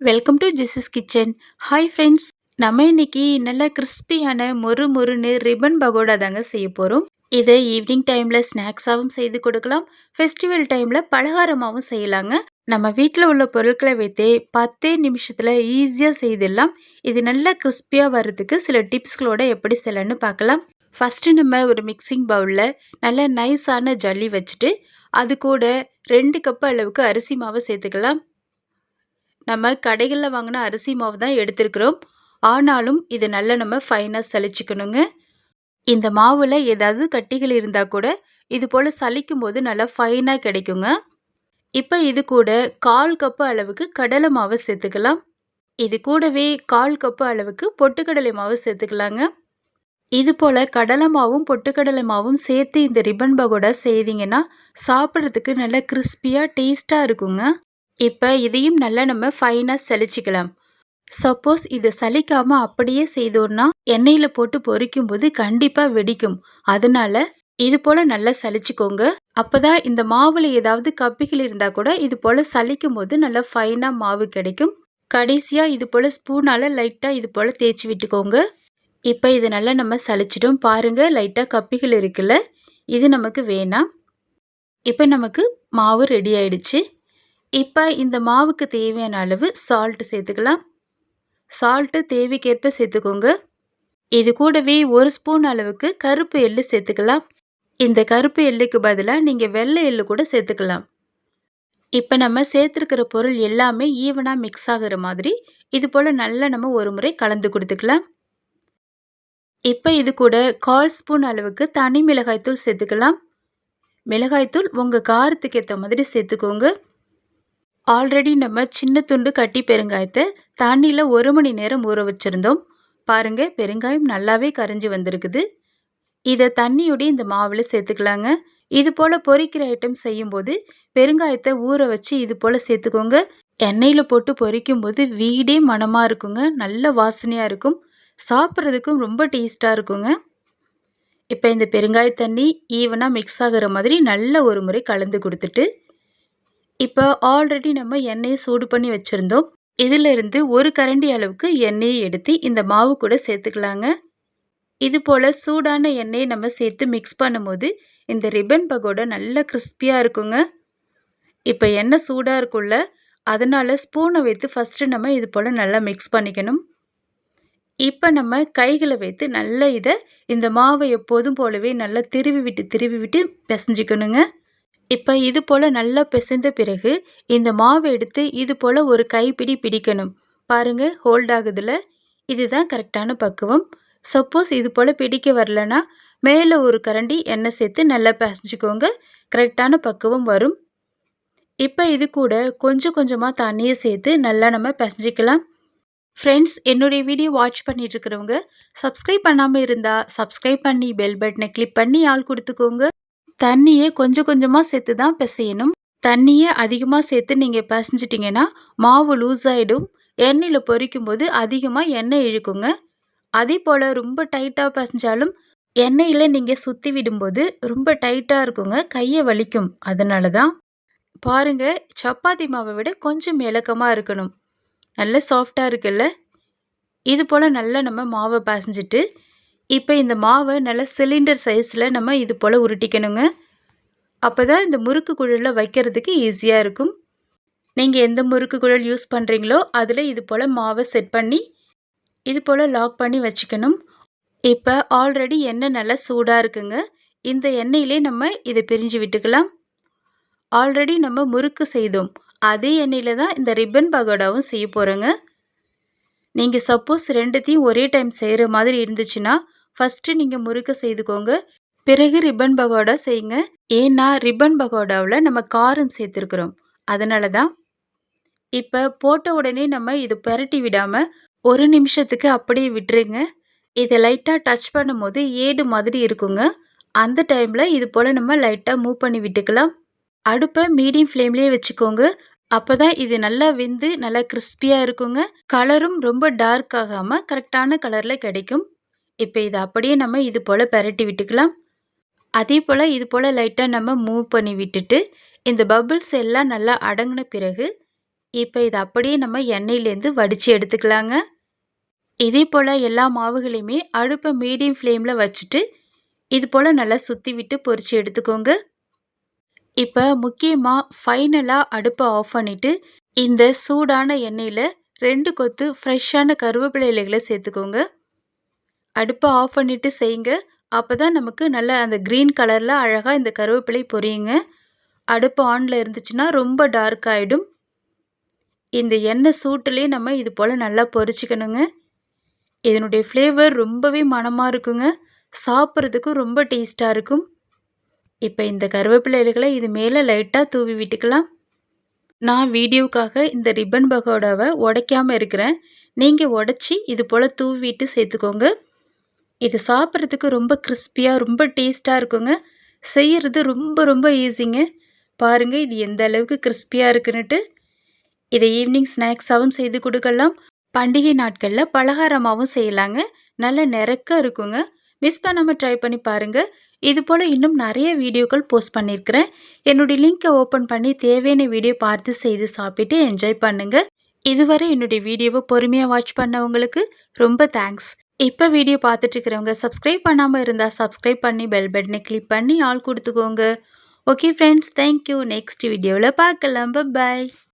Welcome to Jesus kitchen hi friends நம்ம இன்னைக்கு நல்ல கிறிஸ்பியான மொறு மொறுன்னு ரிப்பன் பகோடா தாங்க செய்ய போகிறோம் இதை ஈவினிங் டைமில் ஸ்நாக்ஸாகவும் செய்து கொடுக்கலாம். ஃபெஸ்டிவல் டைமில் பலகாரமாகவும் செய்யலாங்க. நம்ம வீட்டில் உள்ள பொருட்களை வைத்தே பத்தே நிமிஷத்தில் ஈஸியாக செய்திடலாம். இது நல்லா கிறிஸ்பியாக வர்றதுக்கு சில டிப்ஸ்களோட எப்படி செய்யலான்னு பார்க்கலாம். ஃபஸ்ட்டு நம்ம ஒரு மிக்சிங் பவுலில் நல்ல நைஸான ஜல்லி வச்சுட்டு அது கூட ரெண்டு கப் அளவுக்கு அரிசி மாவை சேர்த்துக்கலாம். நம்ம கடைகளில் வாங்கின அரிசி மாவு தான் எடுத்துருக்குறோம். ஆனாலும் இது நல்லா நம்ம ஃபைனாக சளிச்சிக்கணுங்க. இந்த மாவில் ஏதாவது கட்டிகள் இருந்தால் கூட இது போல் சலிக்கும் போது நல்லா ஃபைனாக கிடைக்குங்க. இப்போ இது கூட கால் கப்பு அளவுக்கு கடலை மாவு சேர்த்துக்கலாம். இது கூடவே கால் கப்பு அளவுக்கு பொட்டுக்கடலை மாவு சேர்த்துக்கலாங்க. இது போல் கடலை மாவும் பொட்டுக்கடலை மாவும் சேர்த்து இந்த ரிப்பன் பகோடா செய்தீங்கன்னா சாப்பிட்றதுக்கு நல்லா கிறிஸ்பியாக டேஸ்ட்டாக இருக்குங்க. இப்போ இதையும் நல்லா நம்ம ஃபைனாக சலிச்சிக்கலாம். சப்போஸ் இதை சலிக்காமல் அப்படியே செய்தோம்னா எண்ணெயில் போட்டு பொரிக்கும் போது கண்டிப்பாக வெடிக்கும். அதனால இது போல் நல்லா சலிச்சுக்கோங்க. அப்போ தான் இந்த மாவில் ஏதாவது கப்பிகள் இருந்தால் கூட இது போல் சலிக்கும் போது நல்லா ஃபைனாக மாவு கிடைக்கும். கடைசியாக இது போல் ஸ்பூனால் லைட்டாக இது போல் தேய்ச்சி விட்டுக்கோங்க. இப்போ இது நல்லா நம்ம சலிச்சிட்டோம். பாருங்கள் லைட்டாக கப்பிகள் இருக்குல்ல? இது நமக்கு வேணாம். இப்போ நமக்கு மாவு ரெடி ஆயிடுச்சு. இப்போ இந்த மாவுக்கு தேவையான அளவு சால்ட்டு சேர்த்துக்கலாம். சால்ட்டு தேவைக்கேற்ப சேர்த்துக்கோங்க. இது கூடவே ஒரு ஸ்பூன் அளவுக்கு கருப்பு எள்ளு சேர்த்துக்கலாம். இந்த கருப்பு எள்ளுக்கு பதிலாக நீங்கள் வெள்ளை எள்ளு கூட சேர்த்துக்கலாம். இப்போ நம்ம சேர்த்துருக்கிற பொருள் எல்லாமே ஈவனாக மிக்ஸ் ஆகிற மாதிரி இது போல் நல்லா நம்ம ஒரு முறை கலந்து கொடுத்துக்கலாம். இப்போ இது கூட கால் ஸ்பூன் அளவுக்கு தனி மிளகாய்த்தூள் சேர்த்துக்கலாம். மிளகாய்த்தூள் உங்கள் காரத்துக்கு ஏற்ற மாதிரி சேர்த்துக்கோங்க. ஆல்ரெடி நம்ம சின்ன துண்டு கட்டி பெருங்காயத்தை தண்ணியில் ஒரு மணி நேரம் ஊற வச்சுருந்தோம். பாருங்கள் பெருங்காயம் நல்லாவே கரைஞ்சி வந்திருக்குது. இதை தண்ணியோடய இந்த மாவில் சேர்த்துக்கலாங்க. இது போல் பொரிக்கிற ஐட்டம் செய்யும்போது பெருங்காயத்தை ஊற வச்சு இது போல் சேர்த்துக்கோங்க. எண்ணெயில் போட்டு பொரிக்கும் போது வீடே மனமாக இருக்குங்க. நல்ல வாசனையாக இருக்கும். சாப்பிட்றதுக்கும் ரொம்ப டேஸ்ட்டாக இருக்குங்க. இப்போ இந்த பெருங்காய தண்ணி ஈவனாக மிக்ஸ் ஆகிற மாதிரி நல்ல ஒரு முறை கலந்து கொடுத்துட்டு இப்போ ஆல்ரெடி நம்ம எண்ணெயை சூடு பண்ணி வச்சுருந்தோம். இதிலிருந்து ஒரு கரண்டி அளவுக்கு எண்ணெயை எடுத்து இந்த மாவு கூட சேர்த்துக்கலாங்க. இது போல் சூடான எண்ணெயை நம்ம சேர்த்து மிக்ஸ் பண்ணும்போது இந்த ரிப்பன் பகோடா நல்ல கிறிஸ்பியாக இருக்குங்க. இப்போ எண்ணெய் சூடாக இருக்கும்ல அதனால் ஸ்பூனை வைத்து ஃபஸ்ட்டு நம்ம இது போல் நல்லா மிக்ஸ் பண்ணிக்கணும். இப்போ நம்ம கைகளை வைத்து நல்ல இதை இந்த மாவை எப்போதும் போலவே நல்லா திருவி விட்டு திருவி விட்டு பிசைஞ்சிக்கணுங்க. இப்போ இது போல் நல்லா பிசைந்த பிறகு இந்த மாவை எடுத்து இது போல் ஒரு கைப்பிடி பிடிக்கணும். பாருங்கள் ஹோல்ட் ஆகுதுல. இதுதான் கரெக்டான பக்குவம். சப்போஸ் இது போல் பிடிக்க வரலனா மேலே ஒரு கரண்டி எண்ணெய் சேர்த்து நல்லா பிசைஞ்சிக்கோங்க. கரெக்டான பக்குவம் வரும். இப்போ இது கூட கொஞ்சம் கொஞ்சமாக தண்ணியை சேர்த்து நல்லா நம்ம பிசைஞ்சிக்கலாம். ஃப்ரெண்ட்ஸ் என்னுடைய வீடியோ வாட்ச் பண்ணிட்டு இருக்கிறவங்க சப்ஸ்கிரைப் பண்ணாமல் இருந்தால் சப்ஸ்கிரைப் பண்ணி பெல் பட்டனை கிளிக் பண்ணி ஆள் கொடுத்துக்கோங்க. தண்ணியை கொஞ்சம் கொஞ்சமாக சேர்த்து தான் பிசையணும். தண்ணியை அதிகமாக சேர்த்து நீங்கள் பிசைஞ்சிட்டிங்கன்னா மாவு லூஸ் ஆகிடும் எண்ணெயில் பொரிக்கும் போது அதிகமாக எண்ணெய் இழுக்குங்க. அதே போல் ரொம்ப டைட்டாக பிசைஞ்சாலும் எண்ணெயில் நீங்கள் சுற்றி விடும்போது ரொம்ப டைட்டாக இருக்குங்க. கையை வலிக்கும். அதனால தான் பாருங்கள் சப்பாத்தி மாவை விட கொஞ்சம் இலக்கமாக இருக்கணும். நல்ல சாஃப்டாக இருக்குல்ல? இது போல் நல்லா நம்ம மாவை பிசைஞ்சிட்டு இப்போ இந்த மாவை நல்லா சிலிண்டர் சைஸில் நம்ம இது போல் உருட்டிக்கணுங்க. அப்போ தான் இந்த முறுக்கு குழலில் வைக்கிறதுக்கு ஈஸியாக இருக்கும். நீங்கள் எந்த முறுக்கு குழல் யூஸ் பண்ணுறீங்களோ அதில் இது போல் மாவை செட் பண்ணி இது போல் லாக் பண்ணி வச்சுக்கணும். இப்போ ஆல்ரெடி எண்ணெய் நல்லா சூடாக இருக்குங்க. இந்த எண்ணெயிலே நம்ம இதை பிரிஞ்சு விட்டுக்கலாம். ஆல்ரெடி நம்ம முறுக்கு செய்தோம். அதே எண்ணெயில் தான் இந்த ரிப்பன் பகோடாவும் செய்ய போகிறோங்க நீங்கள் சப்போஸ் ரெண்டுத்தையும் ஒரே டைம் செய்கிற மாதிரி இருந்துச்சுன்னா ஃபஸ்ட்டு நீங்கள் முறுக்க செய்துக்கோங்க. பிறகு ரிப்பன் பகோடா செய்யுங்க. ஏன்னா ரிப்பன் பகோடாவில் நம்ம காரம் சேர்த்துருக்குறோம். அதனால தான் இப்போ போட்ட உடனே நம்ம இது பரட்டி விடாமல் ஒரு நிமிஷத்துக்கு அப்படியே விட்டுருங்க. இதை லைட்டாக டச் பண்ணும்போது ஏடு மாதிரி இருக்குங்க. அந்த டைமில் இது போல் நம்ம லைட்டாக மூவ் பண்ணி விட்டுக்கலாம். அடுப்பை மீடியம் ஃப்ளேம்லேயே வச்சுக்கோங்க. அப்போ தான் இது நல்லா வெந்து நல்லா கிறிஸ்பியாக இருக்குங்க. கலரும் ரொம்ப டார்க் ஆகாமல் கரெக்டான கலரில் கிடைக்கும். இப்போ இதை அப்படியே நம்ம இது போல் பரட்டி விட்டுக்கலாம். அதே போல் இது போல் லைட்டாக நம்ம மூவ் பண்ணி விட்டுட்டு இந்த பபுள்ஸ் எல்லாம் நல்லா அடங்கின பிறகு இப்போ இதை அப்படியே நம்ம எண்ணெயிலேருந்து வடித்து எடுத்துக்கலாங்க. இதே போல் எல்லா மாவுகளையுமே அடுப்பை மீடியம் ஃப்ளேமில் வச்சுட்டு இது போல் நல்லா சுற்றி விட்டு பொரித்து எடுத்துக்கோங்க. இப்போ முக்கியமாக ஃபைனலாக அடுப்பை ஆஃப் பண்ணிவிட்டு இந்த சூடான எண்ணெயில் ரெண்டு கொத்து ஃப்ரெஷ்ஷான கருவேப்பிலை இலைகளை சேர்த்துக்கோங்க. அடுப்பை ஆஃப் பண்ணிவிட்டு செய்யுங்க. அப்போ தான் நமக்கு நல்ல அந்த க்ரீன் கலரில் அழகாக இந்த கருவேப்பிலை பொரியுங்க. அடுப்பு ஆனில் இருந்துச்சுன்னா ரொம்ப டார்க் ஆகிடும் இந்த எண்ணெய் சூட்டுலேயே நம்ம இது போல் நல்லா பொரிச்சிக்கணுங்க. இதனுடைய ஃப்ளேவர் ரொம்பவே மனமாக இருக்குங்க. சாப்பிட்றதுக்கும் ரொம்ப டேஸ்ட்டாக இருக்கும். இப்போ இந்த கருவேப்பிலை இலைகளை இது மேலே லைட்டாக தூவி விட்டுக்கலாம். நான் வீடியோவுக்காக இந்த ரிப்பன் பகோடாவை உடைக்காமல் இருக்கிறேன். நீங்கள் உடச்சி இது போல் தூவிட்டு சேர்த்துக்கோங்க. இது சாப்பிட்றதுக்கு ரொம்ப கிறிஸ்பியாக ரொம்ப டேஸ்ட்டாக இருக்குங்க. செய்கிறது ரொம்ப ரொம்ப ஈஸிங்க. பாருங்கள் இது எந்த அளவுக்கு கிறிஸ்பியாக இருக்குன்னுட்டு. இதை ஈவினிங் ஸ்நாக்ஸாகவும் செய்து கொடுக்கலாம். பண்டிகை நாட்களில் பலகாரமாகவும் செய்யலாங்க. நல்ல நிறக்க இருக்குங்க. மிஸ் பண்ணாமல் ட்ரை பண்ணி பாருங்கள் இது போல் இன்னும் நிறைய வீடியோக்கள் போஸ்ட் பண்ணியிருக்கிறேன். என்னுடைய லிங்க்கை ஓப்பன் பண்ணி தேவையான வீடியோ பார்த்து செய்து சாப்பிட்டு என்ஜாய் பண்ணுங்கள் இதுவரை என்னுடைய வீடியோவை பொறுமையாக வாட்ச் பண்ணவங்களுக்கு ரொம்ப தேங்க்ஸ். இப்போ வீடியோ பார்த்துட்ருக்கிறவங்க சப்ஸ்கிரைப் பண்ணாமல் இருந்தால் சப்ஸ்கிரைப் பண்ணி பெல் பட்டனை கிளிக் பண்ணி ஆள் கொடுத்துக்கோங்க. ஓகே ஃப்ரெண்ட்ஸ் தேங்க்யூ நெக்ஸ்ட் வீடியோவில் பார்க்கலாம். பாய்